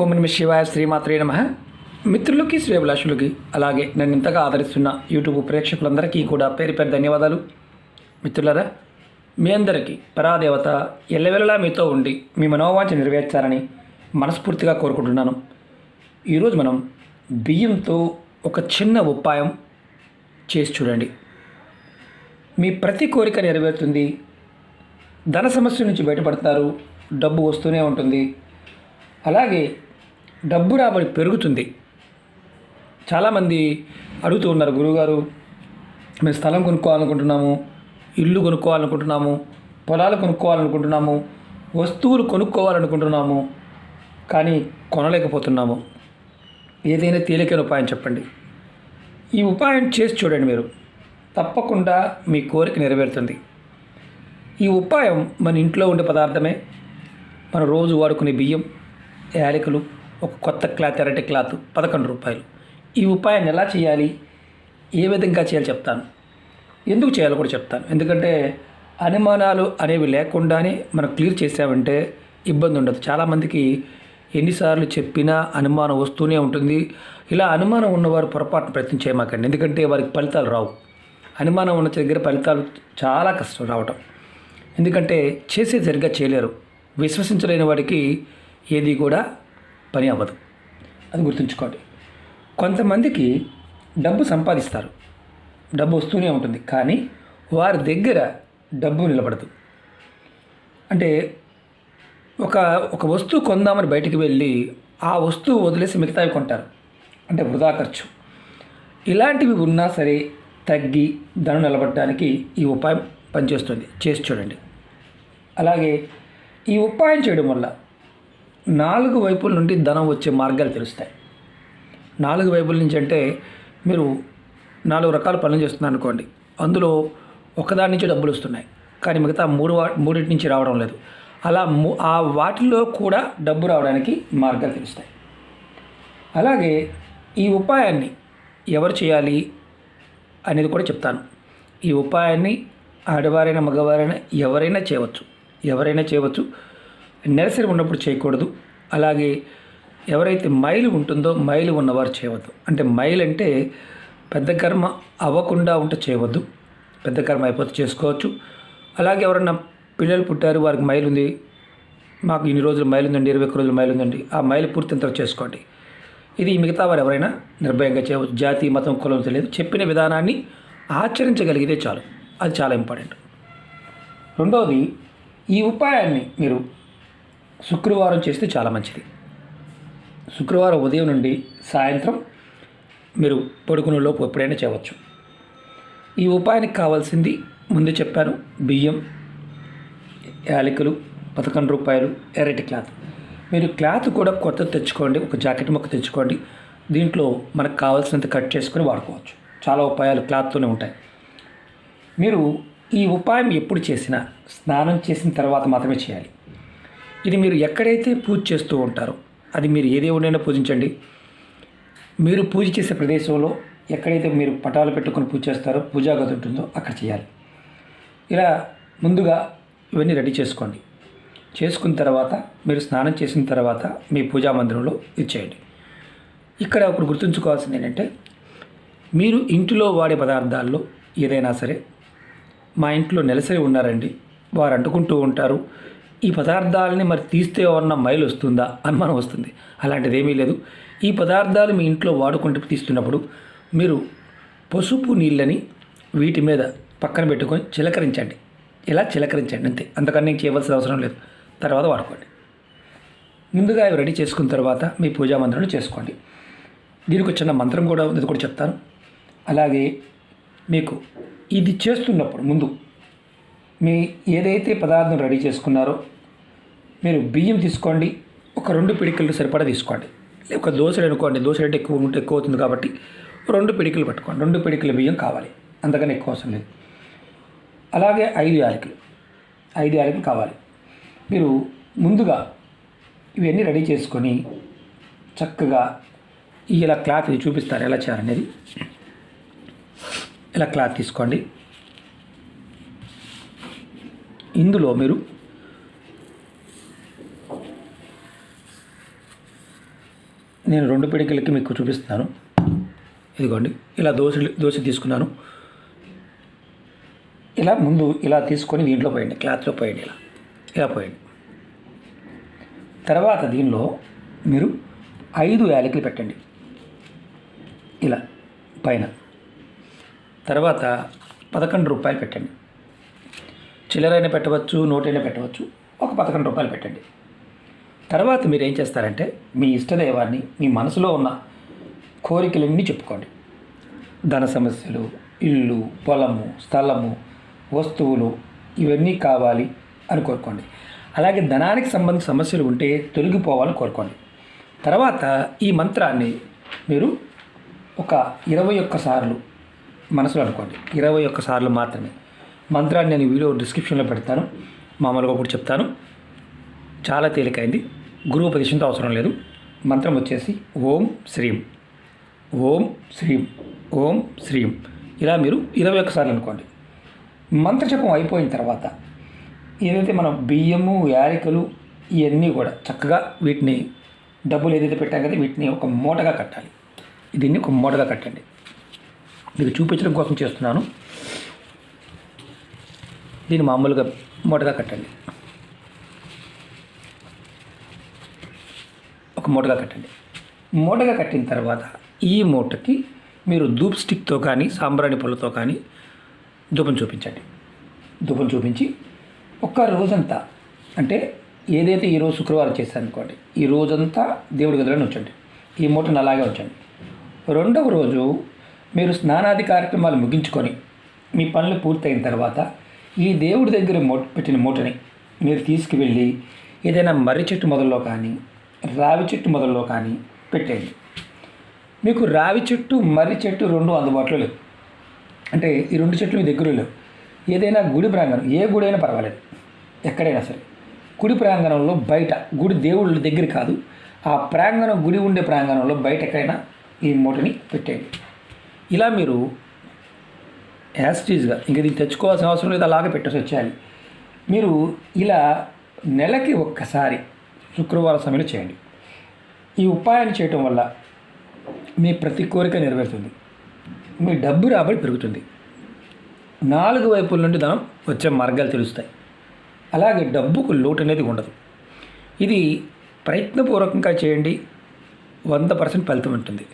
ఓం నమ శివాయ శ్రీమాత్రే నమ. మిత్రులకి శ్రేభిలాషులకి అలాగే నన్ను ఇంతగా ఆదరిస్తున్న యూట్యూబ్ ప్రేక్షకులందరికీ కూడా పేరు పేరు ధన్యవాదాలు. మిత్రులరా మీ అందరికీ పరాదేవత ఎల్లవెల్లలా మీతో ఉండి మీ మనోవాంఛ నెరవేర్చాలని మనస్ఫూర్తిగా కోరుకుంటున్నాను. ఈరోజు మనం బియ్యంతో ఒక చిన్న ఉపాయం చేసి చూడండి. మీ ప్రతి కోరిక నెరవేరుతుంది. ధన సమస్య నుంచి బయటపడతారు. డబ్బు వస్తూనే ఉంటుంది. అలాగే డబ్బు రాబడి పెరుగుతుంది. చాలామంది అడుగుతూ ఉన్నారు గురువుగారు మేము స్థలం కొనుక్కోవాలనుకుంటున్నాము ఇల్లు కొనుక్కోవాలనుకుంటున్నాము పొలాలు కొనుక్కోవాలనుకుంటున్నాము వస్తువులు కొనుక్కోవాలనుకుంటున్నాము కానీ కొనలేకపోతున్నాము. ఏదైనా తేలికైన ఉపాయం చెప్పండి. ఈ ఉపాయం చేసి చూడండి మీరు. తప్పకుండా మీ కోరిక నెరవేరుతుంది. ఈ ఉపాయం మన ఇంట్లో ఉండే పదార్థమే మన రోజు వాడుకునే బియ్యం యాలకులు ఒక కొత్త క్లాత్ ఎర్రటి క్లాత్ పదకొండు రూపాయలు. ఈ ఉపాయాన్ని ఎలా చేయాలి? ఏ విధంగా చేయాలి చెప్తాను. ఎందుకు చేయాలో కూడా చెప్తాను. ఎందుకంటే అనుమానాలు అనేవి లేకుండానే మనం క్లియర్ చేసామంటే ఇబ్బంది ఉండదు. చాలామందికి ఎన్నిసార్లు చెప్పినా అనుమానం వస్తూనే ఉంటుంది. ఇలా అనుమానం ఉన్నవారు పొరపాటును ప్రయత్నం చేయమాకండి. ఎందుకంటే వారికి ఫలితాలు రావు. అనుమానం ఉన్న దగ్గర ఫలితాలు చాలా కష్టం రావటం. ఎందుకంటే చేసే సరిగ్గా చేయలేరు. విశ్వసించలేని వాడికి ఏది కూడా పని అవ్వదు. అది గుర్తుంచుకోండి. కొంతమందికి డబ్బు సంపాదిస్తారు. డబ్బు వస్తూనే ఉంటుంది. కానీ వారి దగ్గర డబ్బు నిలబడదు. అంటే ఒక ఒక వస్తువు కొందామని బయటికి వెళ్ళి ఆ వస్తువు వదిలేసి మిగతావి కొంటారు. అంటే వృధా ఖర్చు. ఇలాంటివి ఉన్నా సరే తగ్గి ధనం నిలబడడానికి ఈ ఉపాయం పనిచేస్తుంది. చేసి చూడండి. అలాగే ఈ ఉపాయం చేయడం వల్ల నాలుగు వైపుల నుండి ధనం వచ్చే మార్గాలు తెలుస్తాయి. నాలుగు వైపుల నుంచి అంటే మీరు నాలుగు రకాల పనులు చేస్తున్నారు అనుకోండి. అందులో ఒకదాని నుంచి డబ్బులు వస్తున్నాయి. కానీ మిగతా మూడు వా మూడింటి నుంచి రావడం లేదు. అలా ము- ఆ వాటిలో కూడా డబ్బు రావడానికి మార్గాలు తెలుస్తాయి. అలాగే ఈ ఉపాయాన్ని ఎవరు చేయాలి అనేది కూడా చెప్తాను. ఈ ఉపాయాన్ని ఆడవారైనా మగవారైనా ఎవరైనా చేయవచ్చు. ఎవరైనా చేయవచ్చు. నెలసరి ఉన్నప్పుడు చేయకూడదు. అలాగే ఎవరైతే మైలు ఉంటుందో మైలు ఉన్నవారు చేయవద్దు. అంటే మైలు అంటే పెద్ద కర్మ అవ్వకుండా ఉంటే చేయవద్దు. పెద్ద కర్మ అయిపోతే చేసుకోవచ్చు. అలాగే ఎవరన్నా పిల్లలు పుట్టారు వారికి మైలు ఉంది మాకు ఇన్ని రోజులు మైలు ఉందండి ఇరవై ఒక్క రోజులు మైలు ఉందండి ఆ మైలు పూర్తి తర్వాత చేసుకోండి. ఇది మిగతా వారు ఎవరైనా నిర్భయంగా చేయవచ్చు. జాతి మతం కులం తెలియదు. చెప్పిన విధానాన్ని ఆచరించగలిగితే చాలు. అది చాలా ఇంపార్టెంట్. రెండవది ఈ ఉపాయాన్ని మీరు శుక్రవారం చేస్తే చాలా మంచిది. శుక్రవారం ఉదయం నుండి సాయంత్రం మీరు పడుకునే లోపు ఎప్పుడైనా చేయవచ్చు. ఈ ఉపాయానికి కావాల్సింది ముందు చెప్పాను బియ్యం యాలకులు పదకొండు రూపాయలు ఎర్రటి క్లాత్. మీరు క్లాత్ కూడా కొత్త తెచ్చుకోండి ఒక జాకెట్ ముక్క తెచ్చుకోండి దీంట్లో మనకు కావాల్సినంత కట్ చేసుకొని వాడుకోవచ్చు. చాలా ఉపాయాలు క్లాత్తోనే ఉంటాయి. మీరు ఈ ఉపాయం ఎప్పుడు చేసినా స్నానం చేసిన తర్వాత మాత్రమే చేయాలి. ఇది మీరు ఎక్కడైతే పూజ చేస్తూ ఉంటారో అది మీరు ఏ దేవుడైనా పూజించండి. మీరు పూజ చేసే ప్రదేశంలో ఎక్కడైతే మీరు పటాలు పెట్టుకొని పూజ చేస్తారో పూజాగతి ఉంటుందో అక్కడ చేయాలి. ఇలా ముందుగా ఇవన్నీ రెడీ చేసుకోండి. చేసుకున్న తర్వాత మీరు స్నానం చేసిన తర్వాత మీ పూజా మందిరంలో ఇది చేయండి. ఇక్కడ ఒకటి గుర్తుంచుకోవాల్సింది ఏంటంటే మీరు ఇంటిలో వాడే పదార్థాల్లో ఏదైనా సరే మా ఇంట్లో నెలసరి ఉన్నారండి వారు అంటుకుంటూ ఉంటారు ఈ పదార్థాలని మరి తీస్తే ఏమన్నా మైలు వస్తుందా? అనుమానం వస్తుంది. అలాంటిది ఏమీ లేదు. ఈ పదార్థాలు మీ ఇంట్లో వాడుకుంటూ తీస్తున్నప్పుడు మీరు పసుపు నీళ్ళని వీటి మీద పక్కన పెట్టుకొని చిలకరించండి. ఇలా చిలకరించండి అంతే. అంతకన్నా నేను చేయవలసిన అవసరం లేదు. తర్వాత వాడుకోండి. ముందుగా ఇవి రెడీ చేసుకున్న తర్వాత మీ పూజా మంత్రం చేసుకోండి. దీనికి ఒక చిన్న మంత్రం కూడా ఉంది కూడా చెప్తాను. అలాగే మీకు ఇది చేస్తున్నప్పుడు ముందు మీ ఏదైతే పదార్థం రెడీ చేసుకున్నారో మీరు బియ్యం తీసుకోండి. ఒక రెండు పిడికిలు సరిపడా తీసుకోండి. ఒక దోశలు అనుకోండి. దోశ రేటు ఎక్కువ ఉంటే ఎక్కువ అవుతుంది కాబట్టి రెండు పిడికిలు పట్టుకోండి. రెండు పిడికిల బియ్యం కావాలి. అంతకన్నా ఎక్కువ అవసరం లేదు. అలాగే ఐదు యాలకులు. ఐదు యాలకులు కావాలి. మీరు ముందుగా ఇవన్నీ రెడీ చేసుకొని చక్కగా ఇలా క్లాత్ ఇది చూపిస్తారు. ఎలా చేయాలనేది. ఇలా క్లాత్ తీసుకోండి. ఇందులో మీరు నేను రెండు పిడికిలకి మీకు చూపిస్తున్నాను. ఇదిగోండి ఇలా దోశ దోశ తీసుకున్నాను. ఇలా ముందు ఇలా తీసుకొని దీంట్లో పోయండి క్లాత్లో పోయండి ఇలా. ఇలా పోయండి. తర్వాత దీనిలో మీరు ఐదు యాలకులు పెట్టండి. ఇలా పైన. తర్వాత పదకొండు రూపాయలు పెట్టండి. చిల్లరైనా పెట్టవచ్చు నోటైనా పెట్టవచ్చు ఒక పదకొండు రూపాయలు పెట్టండి. తర్వాత మీరు ఏం చేస్తారంటే మీ ఇష్టదైవాన్ని మీ మనసులో ఉన్న కోరికలన్నీ చెప్పుకోండి. ధన సమస్యలు ఇల్లు పొలము స్థలము వస్తువులు ఇవన్నీ కావాలి అని కోరుకోండి. అలాగే ధనానికి సంబంధించిన సమస్యలు ఉంటే తొలగిపోవాలని కోరుకోండి. తర్వాత ఈ మంత్రాన్ని మీరు ఒక ఇరవై ఒక్క సార్లు మనసులో అనుకోండి. ఇరవై ఒక్క సార్లు మాత్రమే. మంత్రాన్ని నేను వీడియో డిస్క్రిప్షన్లో పెడతాను. మామూలుగా కూడా చెప్తాను. చాలా తేలికైంది. గురువు ఉపదేశంతో అవసరం లేదు. మంత్రం వచ్చేసి ఓం శ్రీం. ఓం శ్రీం. ఓం శ్రీం. ఇలా మీరు ఇరవై ఒక్కసార్లు అనుకోండి. మంత్రజపం అయిపోయిన తర్వాత ఏదైతే మనం బియ్యము యాలకులు ఇవన్నీ కూడా చక్కగా వీటిని డబ్బులు ఏదైతే పెట్టాం కదా వీటిని ఒక మూటగా కట్టాలి. దీన్ని ఒక మూటగా కట్టండి. మీకు చూపించడం కోసం చేస్తున్నాను. దీన్ని మామూలుగా మూటగా కట్టండి. ఒక మూటగా కట్టండి. మూటగా కట్టిన తర్వాత ఈ మూటకి మీరు ధూప్ స్టిక్తో కానీ సాంబ్రాణి పళ్ళతో కానీ ధూపం చూపించండి. ధూపం చూపించి ఒక్క రోజంతా అంటే ఏదైతే ఈరోజు శుక్రవారం చేశారనుకోండి ఈ రోజంతా దేవుడి గదిలోనే ఉంచండి. ఈ మూటను అలాగే ఉంచండి. రెండవ రోజు మీరు స్నానాది కార్యక్రమాలు ముగించుకొని మీ పనులు పూర్తయిన తర్వాత ఈ దేవుడి దగ్గర మూట పెట్టిన మూటని మీరు తీసుకువెళ్ళి ఏదైనా మర్రి చెట్టు మొదల్లో కానీ రావి చెట్టు మొదల్లో కానీ పెట్టేయండి. మీకు రావి చెట్టు మర్రి చెట్టు రెండు అందుబాటులో లేవు. అంటే ఈ రెండు చెట్లు మీ దగ్గర లేవు. ఏదైనా గుడి ప్రాంగణం ఏ గుడి అయినా పర్వాలేదు. ఎక్కడైనా సరే. గుడి ప్రాంగణంలో బయట గుడి దేవుళ్ళ దగ్గర కాదు ఆ ప్రాంగణం గుడి ఉండే ప్రాంగణంలో బయట ఎక్కడైనా ఈ మూటని పెట్టేయండి. ఇలా మీరు యాస్టీజ్గా ఇంక ఇది తెచ్చుకోవాల్సిన అవసరం లేదు అలాగే పెట్టేసి వచ్చేయాలి. మీరు ఇలా నెలకి ఒక్కసారి శుక్రవారం సమయంలో చేయండి. ఈ ఉపాయాన్ని చేయటం వల్ల మీ ప్రతి కోరిక నెరవేరుతుంది. మీ డబ్బు రాబడి పెరుగుతుంది. నాలుగు వైపుల నుండి ధనం వచ్చే మార్గాలు తెలుస్తాయి. అలాగే డబ్బుకు లోటు అనేది ఉండదు. ఇది ప్రయత్నపూర్వకంగా చేయండి. వంద పర్సెంట్ ఫలితం ఉంటుంది.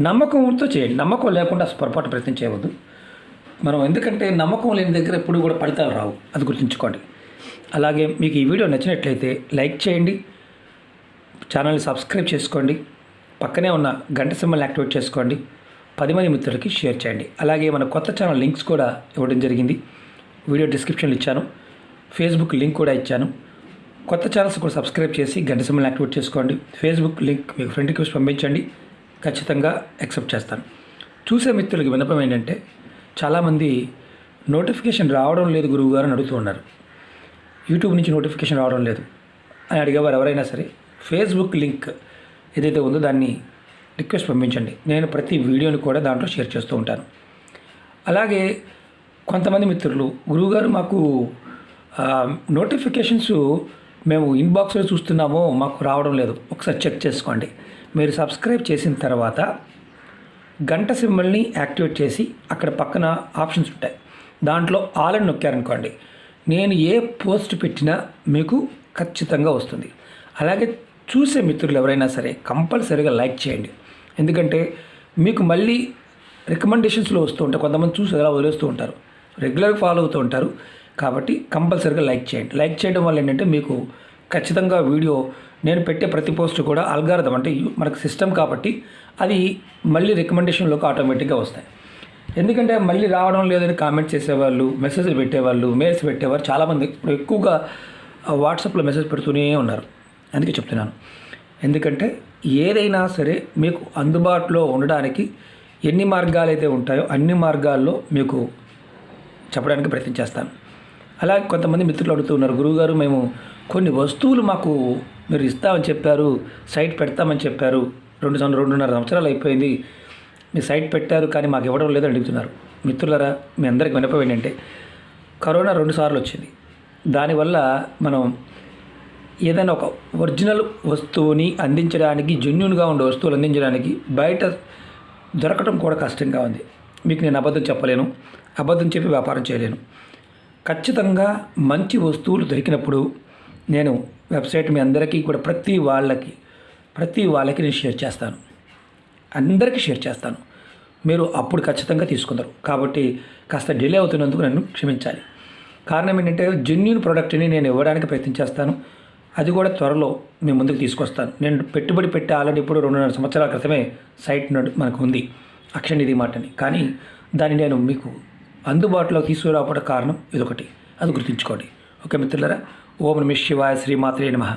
నమ్మకంతో చేయండి. నమ్మకం లేకుండా పొరపాటు ప్రయత్నం చేయవద్దు. మనం ఎందుకంటే నమ్మకం లేని దగ్గర ఎప్పుడు కూడా ఫలితాలు రావు. అది గుర్తుంచుకోండి. అలాగే మీకు ఈ వీడియో నచ్చినట్లయితే లైక్ చేయండి. ఛానల్ని సబ్స్క్రైబ్ చేసుకోండి. పక్కనే ఉన్న గంట సింబల్ యాక్టివేట్ చేసుకోండి. పది మంది మిత్రులకి షేర్ చేయండి. అలాగే మన కొత్త ఛానల్ లింక్స్ కూడా ఇవ్వడం జరిగింది. వీడియో డిస్క్రిప్షన్లో ఇచ్చాను. ఫేస్బుక్ లింక్ కూడా ఇచ్చాను. కొత్త ఛానల్స్ కూడా సబ్స్క్రైబ్ చేసి గంట సింబల్ యాక్టివేట్ చేసుకోండి. ఫేస్బుక్ లింక్ మీకు ఫ్రెండ్ రిక్వెస్ట్ పంపించండి. ఖచ్చితంగా యాక్సెప్ట్ చేస్తాను. చూసే మిత్రులకి విన్నపం ఏంటంటే చాలామంది నోటిఫికేషన్ రావడం లేదు గురువు గారు అని అడుగుతూ ఉన్నారు. యూట్యూబ్ నుంచి నోటిఫికేషన్ రావడం లేదు అని అడిగేవారు ఎవరైనా సరే ఫేస్బుక్ లింక్ ఏదైతే ఉందో దాన్ని రిక్వెస్ట్ పంపించండి. నేను ప్రతి వీడియోని కూడా దాంట్లో షేర్ చేస్తూ ఉంటాను. అలాగే కొంతమంది మిత్రులు గురువుగారు మాకు నోటిఫికేషన్స్ మేము ఇన్బాక్స్లో చూస్తున్నామో మాకు రావడం లేదు. ఒకసారి చెక్ చేసుకోండి. మీరు సబ్స్క్రైబ్ చేసిన తర్వాత గంట సింబల్ని యాక్టివేట్ చేసి అక్కడ పక్కన ఆప్షన్స్ ఉంటాయి. దాంట్లో ఆల్ అని నొక్కారనుకోండి. నేను ఏ పోస్ట్ పెట్టినా మీకు ఖచ్చితంగా వస్తుంది. అలాగే చూసే మిత్రులు ఎవరైనా సరే కంపల్సరీగా లైక్ చేయండి. ఎందుకంటే మీకు మళ్ళీ రికమెండేషన్స్లో వస్తూ ఉంటాయి. కొంతమంది చూసి అలా వదిలేస్తూ ఉంటారు. రెగ్యులర్గా ఫాలో అవుతూ ఉంటారు. కాబట్టి కంపల్సరీగా లైక్ చేయండి. లైక్ చేయడం వల్ల ఏంటంటే మీకు ఖచ్చితంగా వీడియో నేను పెట్టే ప్రతి పోస్ట్ కూడా అల్గారథం అంటే మనకు సిస్టమ్ కాబట్టి అది మళ్ళీ రికమెండేషన్లోకి ఆటోమేటిక్గా వస్తాయి. ఎందుకంటే మళ్ళీ రావడం లేదని కామెంట్ చేసేవాళ్ళు మెసేజ్లు పెట్టేవాళ్ళు మెయిల్స్ పెట్టేవారు చాలామంది ఇప్పుడు ఎక్కువగా వాట్సాప్లో మెసేజ్ పెడుతూనే ఉన్నారు. అందుకే చెప్తున్నాను. ఎందుకంటే ఏదైనా సరే మీకు అందుబాటులో ఉండడానికి ఎన్ని మార్గాలు అయితే ఉంటాయో అన్ని మార్గాల్లో మీకు చెప్పడానికి ప్రయత్నం చేస్తాను. అలాగే కొంతమంది మిత్రులు అడుగుతున్నారు గురువుగారు మేము కొన్ని వస్తువులు మాకు మీరు ఇస్తామని చెప్పారు సైట్ పెడతామని చెప్పారు రెండు సంవత్సరం రెండున్నర సంవత్సరాలు అయిపోయింది. మీ సైట్ పెట్టారు కానీ మాకు ఇవ్వడం లేదని అడుగుతున్నారు. మిత్రులరా మీ అందరికి వినపం ఏంటంటే కరోనా రెండుసార్లు వచ్చింది. దానివల్ల మనం ఏదైనా ఒక ఒరిజినల్ వస్తువుని అందించడానికి జెన్యున్గా ఉండే వస్తువులు అందించడానికి బయట దొరకటం కూడా కష్టంగా ఉంది. మీకు నేను అబద్ధం చెప్పలేను. అబద్ధం చెప్పి వ్యాపారం చేయలేను. ఖచ్చితంగా మంచి వస్తువులు దొరికినప్పుడు నేను వెబ్సైట్ మీ అందరికీ కూడా ప్రతి వాళ్ళకి ప్రతి వాళ్ళకి నేను షేర్ చేస్తాను. అందరికీ షేర్ చేస్తాను. మీరు అప్పుడు ఖచ్చితంగా తీసుకుందరు. కాబట్టి కాస్త డిలే అవుతున్నందుకు నన్ను క్షమించాలి. కారణం ఏంటంటే జెన్యున్ ప్రోడక్ట్ని నేను ఇవ్వడానికి ప్రయత్నించేస్తాను అది కూడా త్వరలో మీ ముందుకు తీసుకొస్తాను. నేను పెట్టుబడి పెట్టి ఆల్రెడీ ఇప్పుడు రెండున్నర సంవత్సరాల క్రితమే సైట్ నుండి మనకు ఉంది. అక్షనిధి మాటని. కానీ దాన్ని నేను మీకు అందుబాటులో తీసుకురావడం కారణం ఇదొకటి. అది గుర్తుంచుకోండి. ఓకే మిత్రులరా? ఓం నమ శివాయ శ్రీమాత్రే నమహ